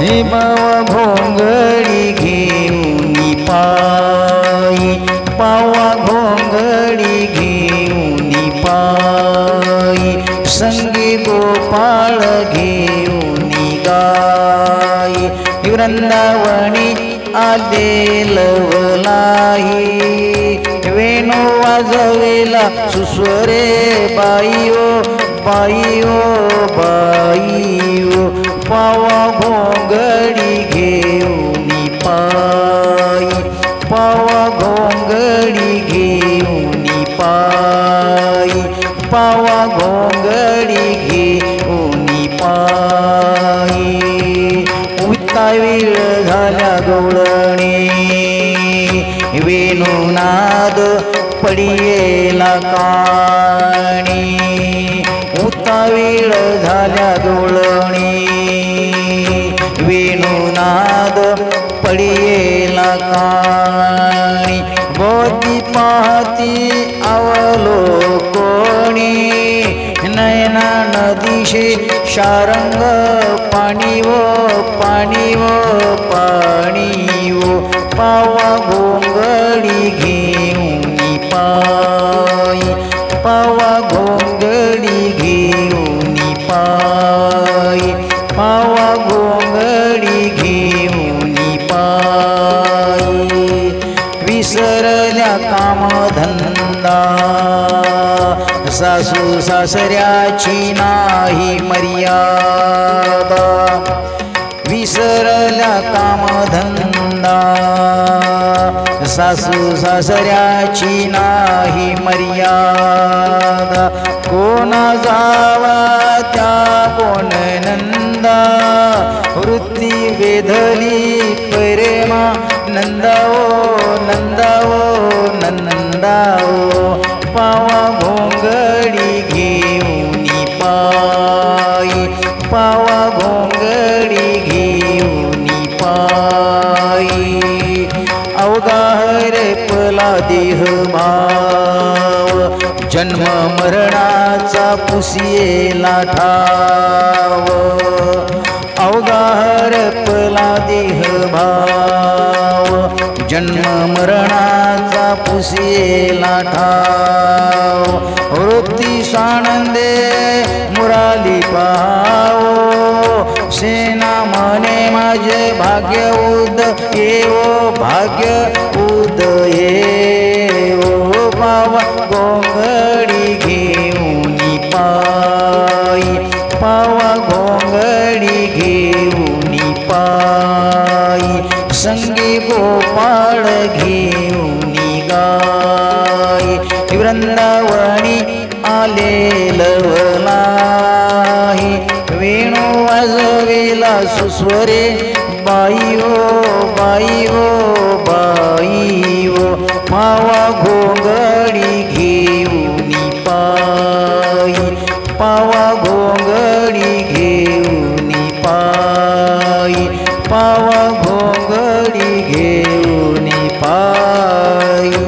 हे बावा घोंगडी घेऊन पायी. पावा भोंगळी घेऊन पायी. संगी गोपाळ घेऊन गाई. वृंदावणी आले लवलाई वेणू वाजवेला सुस्वरे बाईओ बाईओ पावा घोंगडी घेऊन पायी. पावा घोंगडी घेऊन पायी. उता वेळ झाल्या गवळणी वेणुनाद पडियेला काणी. उता वेळ झाल्या गवळणी वेणुनाद पडियेला काणी. पाहती अवलोकोणी नयना नदीशी शारंग पाणी व पाणी व विसरल्या कामधंदा. सासू सासऱ्याची नाही मर्यादा. विसरल्या कामधंदा. सासू सासऱ्याची नाही मर्यादा. कोण जावा त्या कोण नंदा. वृत्ती वेधली प्रेमा ओ. नंदाओ नंदाओ पावा भोंगडी घेऊन पायी. पावा भोंगडी घेऊन पायी. अवगाहर पला देह भाव जन्म मरणाचा पुसियेला ठाव. जन्म मरणाचा पुसिला ठाव. वृत्ती सानंदे मुराली पाव. सेना मने माझे भाग्य उद येवो भाग्य अंगी गोपाळ घेऊन गाई वृंदावणी आले लवलाही वेणू वाजवेला सुस्वरे बाई हो बाई हो